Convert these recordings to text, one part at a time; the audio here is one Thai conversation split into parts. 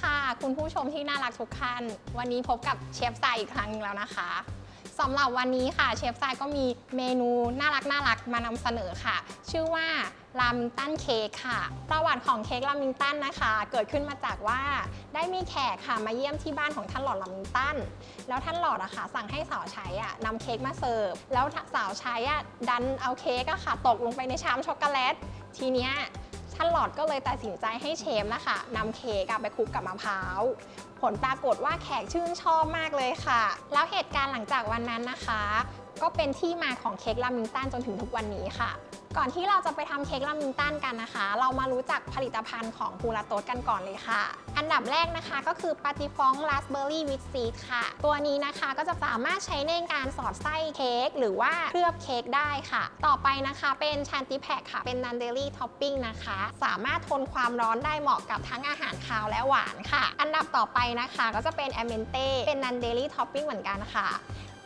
ค่ะ คุณผู้ชมที่น่ารักทุกท่าน วันนี้พบกับเชฟทรายอีกครั้งหนึงแล้วนะคะสำหรับวันนี้ค่ะเชฟทรายก็มีเมนูน่ารักน่ารักมานำเสนอค่ะ ชื่อว่าลามิงตันเค้กค่ะ ประวัติของเค้กลามิงตันนะคะ เกิดขึ้นมาจากว่าได้มีแขกค่ะมาเยี่ยมที่บ้านของท่านหลอดลามิงตัน แล้วท่านหลอดอะค่ะสั่งให้สาวใช้อะนำเค้กมาเสิร์ฟ แล้วสาวใช้อะดันเอาเค้กอะค่ะ ตกลงไปในชามช็อกโกแลต ทีเนี้ย ท่านหลอดก็เลยตัดสินใจให้เชฟนะคะนำเค้กไปคลุกกับมะพร้าว ผลปรากฏว่าแขกชื่นชอบมากเลยค่ะ แล้วเหตุการณ์หลังจากวันนั้นนะคะ ก็เป็นที่มาของเค้กลามิงตันจนถึงทุกวันนี้ค่ะ ก่อนที่เราจะไปทำเค้กลามิงตันกันนะคะ เรามารู้จักผลิตภัณฑ์ของพูลาโตสกันก่อนเลยค่ะ อันดับแรกนะคะก็คือปาติฟองราสเบอร์รี่วิตซีดค่ะ ตัวนี้นะคะก็จะสามารถใช้ในการสอดไส้เค้กหรือว่าเคลือบเค้กได้ค่ะ ต่อไปนะคะเป็นชันติแพคค่ะ เป็นนันเดลี่ท็อปปิ้งนะคะ สามารถทนความร้อนได้เหมาะกับทั้งอาหารคาวและหวานค่ะ อันดับต่อไปนะคะก็จะเป็นแอมเมนเต้เป็นนันเดลี่ท็อปปิ้งเหมือนกันค่ะ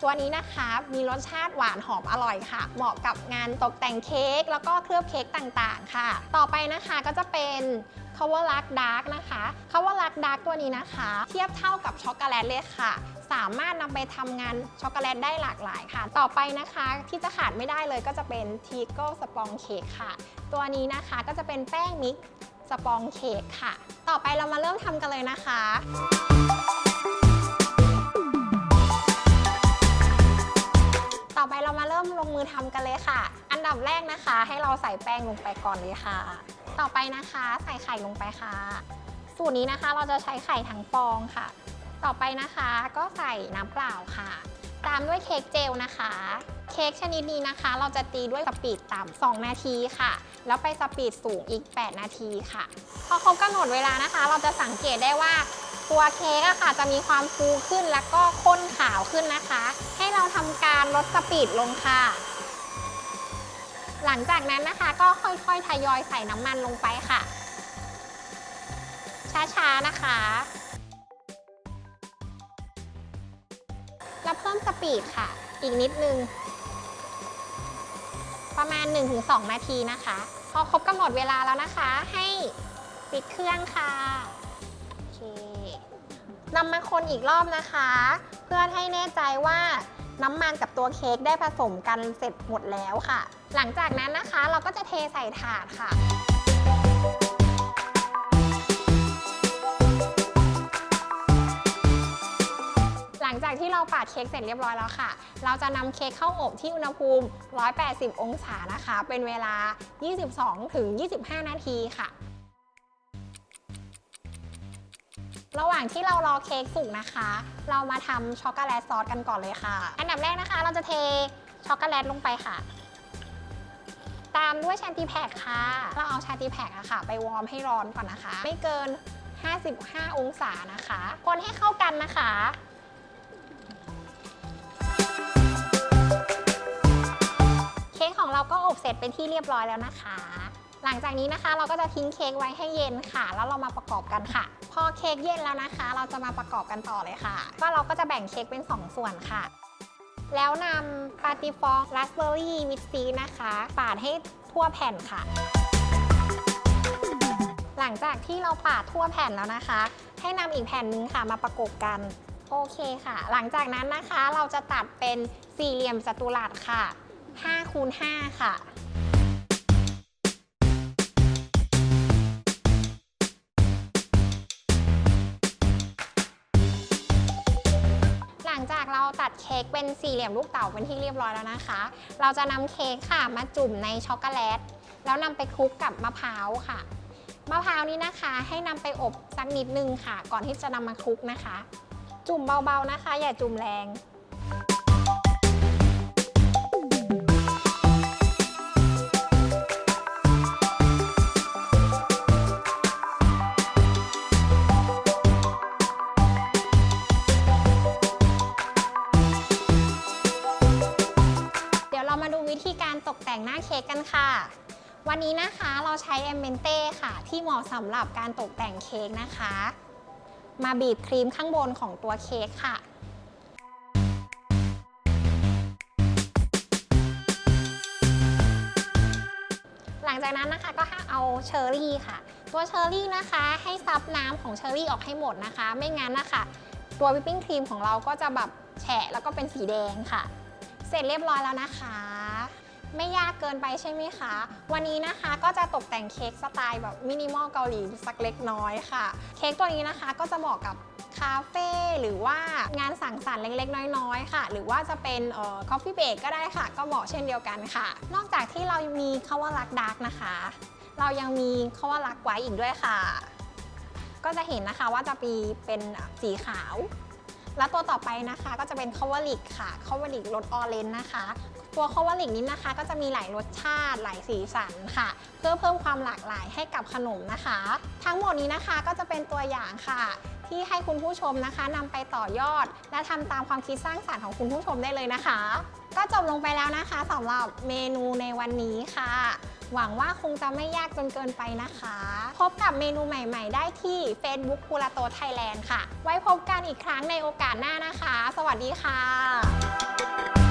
ตัวนี้นะคะมีรสชาติหวานหอมอร่อยค่ะ เหมาะกับงานตกแต่งเค้กแล้วก็เคลือบเค้กต่างๆ ค่ะ ต่อไปนะคะก็จะเป็นคาวาลักดาร์กนะคะคาวาลักดาร์กตัวนี้นะคะ เทียบเท่ากับช็อกโกแลตเลยค่ะ สามารถนำไปทำงานช็อกโกแลตได้หลากหลายค่ะ ต่อไปนะคะที่จะขาดไม่ได้เลยก็จะเป็นทีโก้สปองเค้กค่ะ ตัวนี้นะคะก็จะเป็นแป้งมิกสปองเค้กค่ะ ต่อไปเรามาเริ่มทำกันเลยนะคะ ต่อไปเรามาเริ่มลงมือทำกันเลยค่ะ อันดับแรกนะคะ ให้เราใส่แป้งลงไปก่อนเลยค่ะ ต่อไปนะคะใส่ไข่ลงไปค่ะ สูตรนี้นะคะเราจะใช้ไข่ทั้งฟองค่ะ ต่อไปนะคะก็ใส่น้ำเปล่าค่ะ ตามด้วยเค้กเจลนะคะ เค้กชนิดนี้นะคะ เราจะตีด้วยสปีดต่ำ2นาทีค่ะ แล้วไปสปีดสูงอีก 8 นาทีค่ะ พอครบกำหนดเวลานะคะ เราจะสังเกตได้ว่า ตัวเค้กอะค่ะ จะมีความฟูขึ้นแล้วก็ข้นขาวขึ้นนะคะ ให้เราทำการลดสปีดลงค่ะ หลังจากนั้นนะคะก็ค่อยๆ ทยอยใส่น้ำมันลงไปค่ะ ช้าๆ นะคะแล้วเพิ่มสปีดค่ะ อีกนิดนึง ประมาณ 1-2 นาทีนะคะ พอครบกำหนดเวลาแล้วนะคะ ให้ปิดเครื่องค่ะ นำมาคนอีกรอบนะคะ เพื่อให้แน่ใจว่าน้ำมันกับตัวเค้กได้ผสมกันเสร็จหมดแล้วค่ะ หลังจากนั้นนะคะเราก็จะเทใส่ถาดค่ะหลังจากที่เราปาดเค้กเสร็จเรียบร้อยแล้วค่ะ เราจะนำเค้กเข้าอบที่อุณหภูมิ 180 องศานะคะ เป็นเวลา 22ถึง25 นาทีค่ะ ระหว่างที่เรารอเค้กสุกนะคะ เรามาทำช็อกโกแลตซอสกันก่อนเลยค่ะ อันดับแรกนะคะ เราจะเทช็อกโกแลตลงไปค่ะ ตามด้วยชานติแพคค่ะ เราเอาชานติแพคอะค่ะ ไปวอร์มให้ร้อนก่อนนะคะ ไม่เกิน 55 องศานะคะ คนให้เข้ากันนะคะเค้กของเราก็อบเสร็จเป็นที่เรียบร้อยแล้วนะคะ หลังจากนี้นะคะเราก็จะทิ้งเค้กไว้ให้เย็นค่ะ แล้วเรามาประกอบกันค่ะ พอเค้กเย็นแล้วนะคะ เราจะมาประกอบกันต่อเลยค่ะ ก็เราก็จะแบ่งเค้กเป็น 2 ส่วนค่ะ แล้วนำปาติฟองราสเบอร์รี่วิตซีนะคะ ปาดให้ทั่วแผ่นค่ะ หลังจากที่เราปาดทั่วแผ่นแล้วนะคะ ให้นำอีกแผ่นหนึงค่ะมาประกบกันโอเคค่ะ หลังจากนั้นนะคะเราจะตัดเป็นสี่เหลี่ยมจัตุรัสค่ะ5คูณ5ค่ะ จากเราตัดเค้กเป็นสี่เหลี่ยมลูกเต๋าเป็นที่เรียบร้อยแล้วนะคะ เราจะนำเค้กค่ะมาจุ่มในช็อกโกแลต แล้วนำไปคลุกกับมะพร้าวค่ะ มะพร้าวนี้นะคะ ให้นำไปอบสักนิดนึงค่ะ ก่อนที่จะนำมาคลุกนะคะ จุ่มเบาๆนะคะ อย่าจุ่มแรง วิธีการตกแต่งหน้าเค้กกันค่ะ วันนี้นะคะเราใช้แอมเบนเต้ค่ะ ที่เหมาะสำหรับการตกแต่งเค้กนะคะ มาบีบครีมข้างบนของตัวเค้กค่ะหลังจากนั้นนะคะก็เอาเชอร์รี่ค่ะ ตัวเชอร์รี่นะคะ ให้ซับน้ำของเชอร์รี่ออกให้หมดนะคะ ไม่งั้นนะคะตัววิปปิ้งครีมของเราก็จะแบบแฉะแล้วก็เป็นสีแดงค่ะ เสร็จเรียบร้อยแล้วนะคะ ไม่ยากเกินไปใช่ไหมคะ วันนี้นะคะก็จะตกแต่งเค้กสไตล์แบบมินิมอลเกาหลีสักเล็กน้อยค่ะ เค้กตัวนี้นะคะก็จะเหมาะกับคาเฟ่หรือว่างานสังสรรค์เล็กๆ น้อยๆ ค่ะ หรือว่าจะเป็นเอ่อคอฟฟี่เบรกก็ได้ค่ะ ก็เหมาะเช่นเดียวกันค่ะ นอกจากที่เรามีคาว่ารักดาร์กนะคะ เรายังมีคาว่ารักไว้อีกด้วยค่ะ ก็จะเห็นนะคะว่าจะมีเป็นสีขาว แล้วตัวต่อไปนะคะก็จะเป็นคาวลิกค่ะคาวลิกรสออเรนจ์นะคะ ตัวคาวลิกนี้นะคะ ก็จะมีหลายรสชาติหลายสีสันค่ะ เพื่อเพิ่มความหลากหลายให้กับขนมนะคะ ทั้งหมดนี้นะคะก็จะเป็นตัวอย่างค่ะ ที่ให้คุณผู้ชมนะคะนำไปต่อยอด และทำตามความคิดสร้างสรรค์ของคุณผู้ชมได้เลยนะคะ ก็จบลงไปแล้วนะคะสำหรับเมนูในวันนี้ค่ะ หวังว่าคงจะไม่ยากจนเกินไปนะคะ พบกับเมนูใหม่ ๆ ได้ที่ Facebook คูลาโตไทยแลนด์ค่ะ ไว้พบกันอีกครั้งในโอกาสหน้านะคะ สวัสดีค่ะ